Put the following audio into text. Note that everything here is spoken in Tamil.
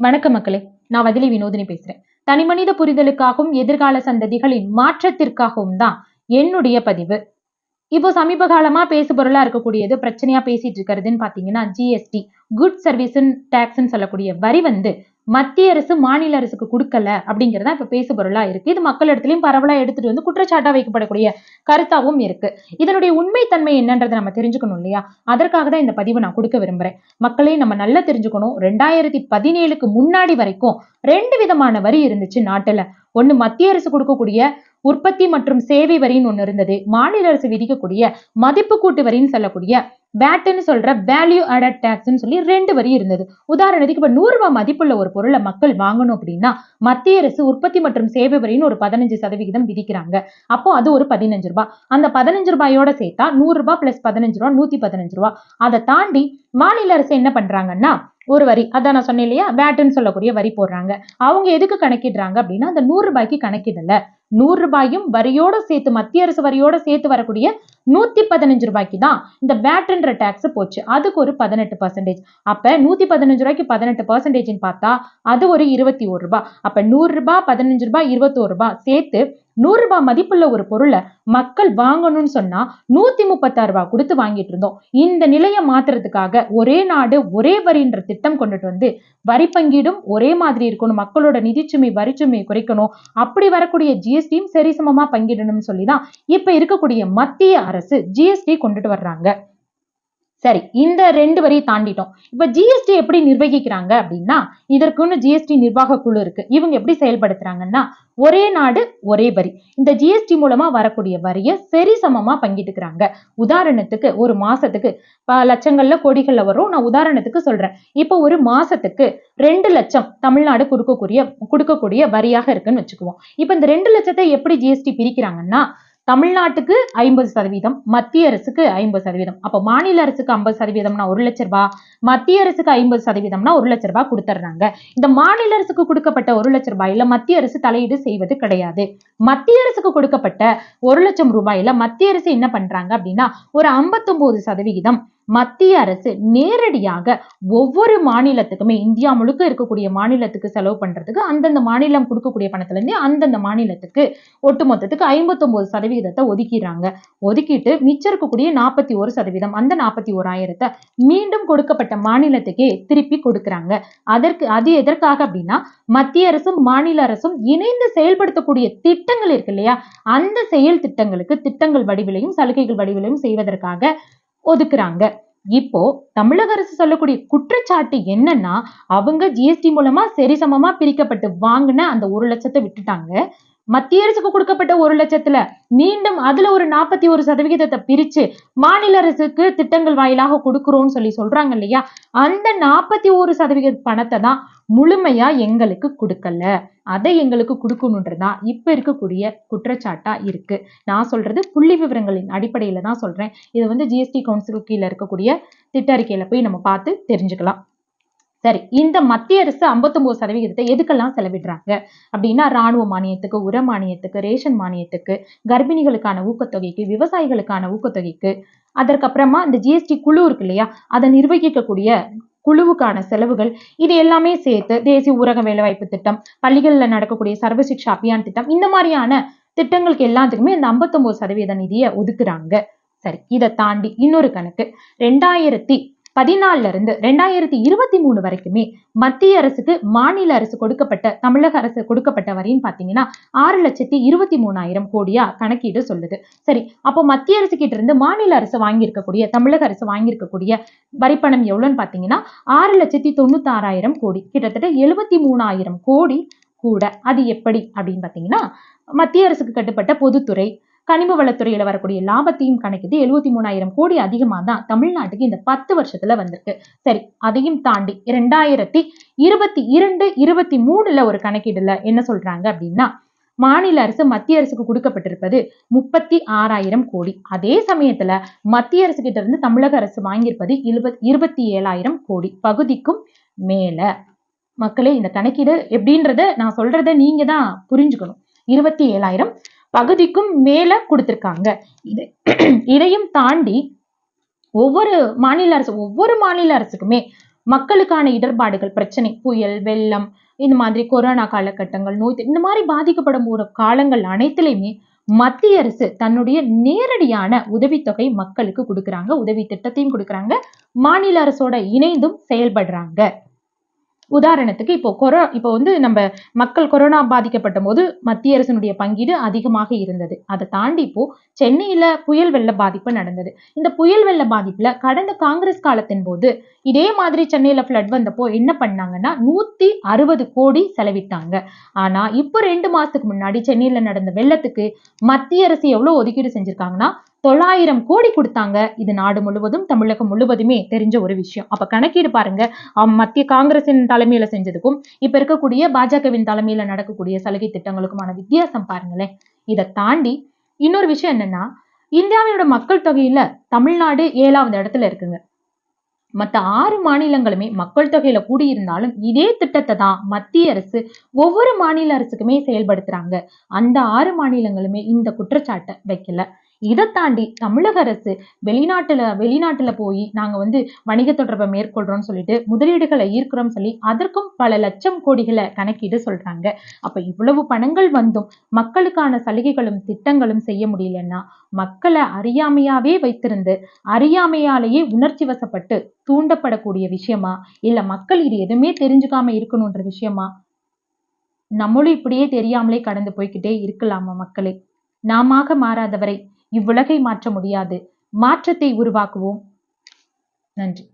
வணக்கம் மக்களே நான் வதிலி வினோதினி பேசுறேன். தனிமனித புரிதலுக்காகவும் எதிர்கால சந்ததிகளின் மாற்றத்திற்காகவும் தான் என்னுடைய பதிவு. இப்போ சமீப காலமா பேசு பொருளா இருக்கக்கூடியது பிரச்சனையா பேசிட்டு இருக்கிறதுன்னு பாத்தீங்கன்னா ஜிஎஸ்டி குட் சர்வீஸ் டேக்ஸ்ன்னு சொல்லக்கூடிய வரி வந்து மத்திய அரசு மாநில அரசுக்கு கொடுக்கல அப்படிங்கிறத இப்ப பேசு பொருளா இருக்கு. இது மக்கள் இடத்துலயும் பரவலா எடுத்துட்டு வந்து குற்றச்சாட்டா வைக்கப்படக்கூடிய கருத்தாவும் இருக்கு. இதனுடைய உண்மைத்தன்மை என்னன்றதை நம்ம தெரிஞ்சுக்கணும் இல்லையா? அதற்காக தான் இந்த பதிவை நான் கொடுக்க விரும்புறேன். மக்களே நம்ம நல்லா தெரிஞ்சுக்கணும். ரெண்டாயிரத்தி பதினேழுக்கு முன்னாடி வரைக்கும் ரெண்டு விதமான வரி இருந்துச்சு நாட்டுல. ஒண்ணு மத்திய அரசு கொடுக்கக்கூடிய உற்பத்தி மற்றும் சேவை வரின்னு ஒன்று இருந்தது. மாநில அரசு விதிக்கக்கூடிய மதிப்பு கூட்டு வரின்னு சொல்லக்கூடிய வேட்டுன்னு சொல்ற வேல்யூ ஆடட் டேக்ஸ்ன்னு சொல்லி ரெண்டு வரி இருந்தது. உதாரணத்துக்கு இப்ப நூறு ரூபாய் மதிப்புள்ள ஒரு பொருளை மக்கள் வாங்கணும் அப்படின்னா மத்திய அரசு உற்பத்தி மற்றும் சேவை வரின்னு ஒரு பதினஞ்சு சதவிகிதம் விதிக்கிறாங்க. அப்போ அது ஒரு பதினஞ்சு ரூபாய். அந்த பதினஞ்சு ரூபாயோட சேர்த்தா நூறு ரூபாய் பிளஸ் பதினஞ்சு ரூபாய் நூத்தி பதினஞ்சு ரூபாய் அதை தாண்டி மாநில அரசு என்ன பண்றாங்கன்னா ஒரு வரி. அதான் நான் சொன்னேன் இல்லையா? வேட்டுன்னு சொல்லக்கூடிய வரி போடுறாங்க. அவங்க எதுக்கு கணக்கிடுறாங்க அப்படின்னா அந்த நூறு ரூபாய்க்கு கணக்கிடல. நூறு ரூபாயும் வரியோட சேர்த்து மத்திய அரசு வரியோட சேர்த்து வரக்கூடிய நூத்தி பதினஞ்சு ரூபாய்க்கு தான் இந்த வேட்டுன்ற டாக்ஸ் போச்சு. அதுக்கு ஒரு பதினெட்டு பர்சன்டேஜ் அப்ப நூத்தி பதினஞ்சு ரூபாய்க்கு பதினெட்டு பர்சன்டேஜ்னு பார்த்தா அது ஒரு இருபத்தி ஒரு ரூபாய் அப்ப நூறு ரூபாய் பதினஞ்சு ரூபாய் இருபத்தோரு ரூபாய் சேர்த்து நூறு ரூபாய் மதிப்புள்ள ஒரு பொருளை மக்கள் வாங்கணும்னு சொன்னா நூத்தி முப்பத்தாறு ரூபாய் கொடுத்து வாங்கிட்டு இருந்தோம். இந்த நிலையை மாத்துறதுக்காக ஒரே நாடு ஒரே வரின்ற திட்டம் கொண்டுட்டு வந்து வரி பங்கீடும் ஒரே மாதிரி இருக்கணும். மக்களோட நிதிச்சுமை வரிச்சுமை குறைக்கணும். அப்படி வரக்கூடிய ஜிஎஸ்டியும் சரிசமமா பங்கிடணும்னு சொல்லி தான் இப்ப இருக்கக்கூடிய மத்திய அரசு ஜிஎஸ்டி கொண்டுட்டு வர்றாங்க. சரி இந்த ரெண்டு வரி தாண்டிட்டோம். இப்ப ஜிஎஸ்டி எப்படி நிர்வகிக்கிறாங்க அப்படின்னா இதற்குன்னு ஜிஎஸ்டி நிர்வாக குழு இருக்கு. இவங்க எப்படி செயல்படுத்துறாங்கன்னா ஒரே நாடு ஒரே வரி. இந்த ஜிஎஸ்டி மூலமா வரக்கூடிய வரியை சரி சமமா பங்கிட்டுக்கிறாங்க. உதாரணத்துக்கு ஒரு மாசத்துக்கு லட்சங்கள்ல கோடிகள்ல வரும். நான் உதாரணத்துக்கு சொல்றேன். இப்போ ஒரு மாசத்துக்கு ரெண்டு லட்சம் தமிழ்நாடு கொடுக்கக்கூடிய கொடுக்கக்கூடிய வரியாக இருக்குன்னு வச்சுக்குவோம். இப்ப இந்த ரெண்டு லட்சத்தை எப்படி ஜிஎஸ்டி பிரிக்கிறாங்கன்னா தமிழ்நாட்டுக்கு ஐம்பது சதவீதம் மத்திய அரசுக்கு ஐம்பது சதவீதம். அப்போ மாநில அரசுக்கு ஐம்பது சதவீதம்னா ஒரு லட்ச ரூபாய் மத்திய அரசுக்கு ஐம்பது சதவீதம்னா ஒரு லட்ச ரூபாய் கொடுத்துட்றாங்க இந்த மாநில அரசுக்கு கொடுக்கப்பட்ட ஒரு லட்ச ரூபாயில மத்திய அரசு தலையீடு செய்வது கிடையாது. மத்திய அரசுக்கு கொடுக்கப்பட்ட ஒரு லட்சம் ரூபாயில மத்திய அரசு என்ன பண்றாங்க அப்படின்னா ஒரு ஐம்பத்தொன்பது சதவிகிதம் மத்திய அரசு நேரடியாக ஒவ்வொரு மாநிலத்துக்குமே இந்தியா முழுக்க இருக்கக்கூடிய மாநிலத்துக்கு செலவு பண்றதுக்கு அந்தந்த மாநிலம் கொடுக்கக்கூடிய பணத்துல இருந்து அந்தந்த மாநிலத்துக்கு ஒட்டுமொத்தத்துக்கு ஐம்பத்தொன்பது சதவீதத்தை ஒதுக்கிடுறாங்க. ஒதுக்கிட்டு மிச்சம் இருக்கக்கூடிய நாற்பத்தி ஒரு சதவீதம் அந்த நாற்பத்தி ஓராயிரத்தை மீண்டும் கொடுக்கப்பட்ட மாநிலத்துக்கே திருப்பி கொடுக்குறாங்க. அதற்கு அது எதற்காக அப்படின்னா மத்திய அரசும் மாநில அரசும் இணைந்து செயல்படுத்தக்கூடிய திட்டங்கள் இருக்கு இல்லையா? அந்த செயல் திட்டங்களுக்கு திட்டங்கள் வடிவிலையும் சலுகைகள் வடிவிலையும் செய்வதற்காக ஒதுக்குறாங்க. இப்போ தமிழக அரசு சொல்லக்கூடிய குற்றச்சாட்டு என்னன்னா அவங்க ஜிஎஸ்டி மூலமா சரிசமமா பிரிக்கப்பட்டு வாங்கின அந்த ஒரு லட்சத்தை விட்டுட்டாங்க. மத்திய அரசுக்கு கொடுக்கப்பட்ட ஒரு லட்சத்துல மீண்டும் அதுல ஒரு நாற்பத்தி ஒரு சதவிகிதத்தை பிரிச்சு மாநில அரசுக்கு திட்டங்கள் வாயிலாக கொடுக்குறோம்னு சொல்லி சொல்றாங்க இல்லையா? அந்த நாற்பத்தி ஒரு சதவிகித பணத்தை தான் முழுமையா எங்களுக்கு கொடுக்கல. அதை எங்களுக்கு கொடுக்கணுன்றதான் இப்ப இருக்கக்கூடிய குற்றச்சாட்டா இருக்கு. நான் சொல்றது புள்ளி விவரங்களின் அடிப்படையில தான் சொல்றேன். இது வந்து ஜிஎஸ்டி கவுன்சில் கீழே இருக்கக்கூடிய திட்ட அறிக்கையில போய் நம்ம பார்த்து தெரிஞ்சுக்கலாம். சரி இந்த மத்திய அரசு ஐம்பத்தொன்பது சதவிகிதத்தை எதுக்கெல்லாம் செலவிடுறாங்க? அப்படின்னா ராணுவ மானியத்துக்கு உர மானியத்துக்கு ரேஷன் மானியத்துக்கு கர்ப்பிணிகளுக்கான ஊக்கத்தொகைக்கு விவசாயிகளுக்கான ஊக்கத்தொகைக்கு அதற்கப்புறமா இந்த ஜிஎஸ்டி குழு இருக்கு இல்லையா? அதை நிர்வகிக்கக்கூடிய குழுவுக்கான செலவுகள் இது எல்லாமே சேர்த்து தேசிய ஊரக வேலைவாய்ப்பு திட்டம் பள்ளிகளில் நடக்கக்கூடிய சர்வசிக்ஷா அபியான் திட்டம் இந்த மாதிரியான திட்டங்களுக்கு எல்லாத்துக்குமே இந்த ஐம்பத்தொன்பது சதவீத நிதியை ஒதுக்குறாங்க. சரி இதை தாண்டி இன்னொரு கணக்கு. ரெண்டாயிரத்தி பதினாலுல இருந்து ரெண்டாயிரத்தி இருபத்தி மூணு வரைக்குமே மத்திய அரசுக்கு மாநில அரசு கொடுக்கப்பட்ட தமிழக அரசு கொடுக்கப்பட்ட வரின்னு பாத்தீங்கன்னா ஆறு லட்சத்தி இருபத்தி மூணாயிரம் கோடியா கணக்கீடு சொல்லுது. சரி அப்போ மத்திய அரசு கிட்ட இருந்து மாநில அரசு வாங்கியிருக்கக்கூடிய தமிழக அரசு வாங்கியிருக்கக்கூடிய வரிப்பணம் எவ்வளோன்னு பாத்தீங்கன்னா ஆறு லட்சத்தி தொண்ணூத்தாறாயிரம் கோடி. கிட்டத்தட்ட எழுபத்தி மூணாயிரம் கோடி கூட. அது எப்படி அப்படின்னு பாத்தீங்கன்னா மத்திய அரசுக்கு கட்டுப்பட்ட பொதுத்துறை கனிம வளத்துறையில வரக்கூடிய லாபத்தையும் கணக்கிட்டு எழுபத்தி மூணாயிரம் கோடி அதிகமாக தான் தமிழ்நாட்டுக்கு இந்த பத்து வருஷத்துல வந்திருக்கு. சரி அதையும் தாண்டி இரண்டாயிரத்தி இருபத்தி இரண்டு இருபத்தி மூணுல ஒரு கணக்கீடுல என்ன சொல்றாங்க அப்படின்னா மாநில அரசு மத்திய அரசுக்கு கொடுக்கப்பட்டிருப்பது முப்பத்தி ஆறாயிரம் கோடி. அதே சமயத்துல மத்திய அரசு கிட்ட இருந்து தமிழக அரசு வாங்கியிருப்பது இருபத் இருபத்தி ஏழாயிரம் கோடி பகுதிக்கும் மேல. மக்களே இந்த கணக்கீடு எப்படின்றத நான் சொல்றத நீங்க தான் புரிஞ்சுக்கணும். இருபத்தி ஏழாயிரம் பகுதிக்கும் மேல கொடுத்துருக்காங்க. இது இதையும் தாண்டி ஒவ்வொரு மாநில அரசு ஒவ்வொரு மாநில அரசுக்குமே மக்களுக்கான இடர்பாடுகள் பிரச்சனை புயல் வெள்ளம் இந்த மாதிரி கொரோனா காலகட்டங்கள் நோய் இந்த மாதிரி பாதிக்கப்படும் ஒரு காலங்கள் அனைத்துலையுமே மத்திய அரசு தன்னுடைய நேரடியான உதவித்தொகை மக்களுக்கு கொடுக்குறாங்க உதவி திட்டத்தையும் கொடுக்குறாங்க மாநில அரசோட இணைந்தும் செயல்படுறாங்க. உதாரணத்துக்கு இப்போ கொரோ இப்போ வந்து நம்ம மக்கள் கொரோனா பாதிக்கப்பட்ட போது மத்திய அரசினுடைய பங்கீடு அதிகமாக இருந்தது. அதை தாண்டி இப்போ சென்னையில புயல் வெள்ள பாதிப்பு நடந்தது. இந்த புயல் வெள்ள பாதிப்புல கடந்த காங்கிரஸ் காலத்தின் போது இதே மாதிரி சென்னையில ஃப்ளட் வந்தப்போ என்ன பண்ணாங்கன்னா நூத்தி அறுபது கோடி செலவிட்டாங்க. ஆனா இப்போ ரெண்டு மாசத்துக்கு முன்னாடி சென்னையில நடந்த வெள்ளத்துக்கு மத்திய அரசு எவ்வளவு ஒதுக்கீடு செஞ்சிருக்காங்கன்னா தொள்ளாயிரம் கோடி கொடுத்தாங்க. இது நாடு முழுவதும் தமிழகம் முழுவதுமே தெரிஞ்ச ஒரு விஷயம். அப்ப கணக்கீடு பாருங்க. மத்திய காங்கிரசின் தலைமையில செஞ்சதுக்கும் இப்ப இருக்கக்கூடிய பாஜகவின் தலைமையில நடக்கக்கூடிய சலுகை திட்டங்களுக்குமான வித்தியாசம் பாருங்களேன். இதை தாண்டி இன்னொரு விஷயம் என்னன்னா இந்தியாவினோட மக்கள் தொகையில தமிழ்நாடு ஏழாவது இடத்துல இருக்குங்க. மற்ற ஆறு மாநிலங்களுமே மக்கள் தொகையில கூடியிருந்தாலும் இதே திட்டத்தை தான் மத்திய அரசு ஒவ்வொரு மாநில அரசுக்குமே செயல்படுத்துறாங்க. அந்த ஆறு மாநிலங்களுமே இந்த குற்றச்சாட்டை வைக்கல. இதை தாண்டி தமிழக அரசு வெளிநாட்டில் வெளிநாட்டில் போய் நாங்கள் வந்து வணிக தொடர்பை மேற்கொள்கிறோம்னு சொல்லிட்டு முதலீடுகளை ஈர்க்கிறோம் சொல்லி அதற்கும் பல லட்சம் கோடிகளை கணக்கீடு சொல்கிறாங்க அப்போ இவ்வளவு பணங்கள் வந்தும் மக்களுக்கான சலுகைகளும் திட்டங்களும் செய்ய முடியலன்னா மக்களை அறியாமையாவே வைத்திருந்து அறியாமையாலேயே உணர்ச்சி வசப்பட்டு தூண்டப்படக்கூடிய விஷயமா? இல்லை மக்கள் இது எதுவுமே தெரிஞ்சுக்காம இருக்கணுன்ற விஷயமா? நம்மளும் இப்படியே தெரியாமலே கடந்து போய்க்கிட்டே இருக்கலாமா மக்களே? நாமாக மாறாதவரை இவ்வுலகை மாற்ற முடியாது. மாற்றத்தை உருவாக்குவோம். நன்றி.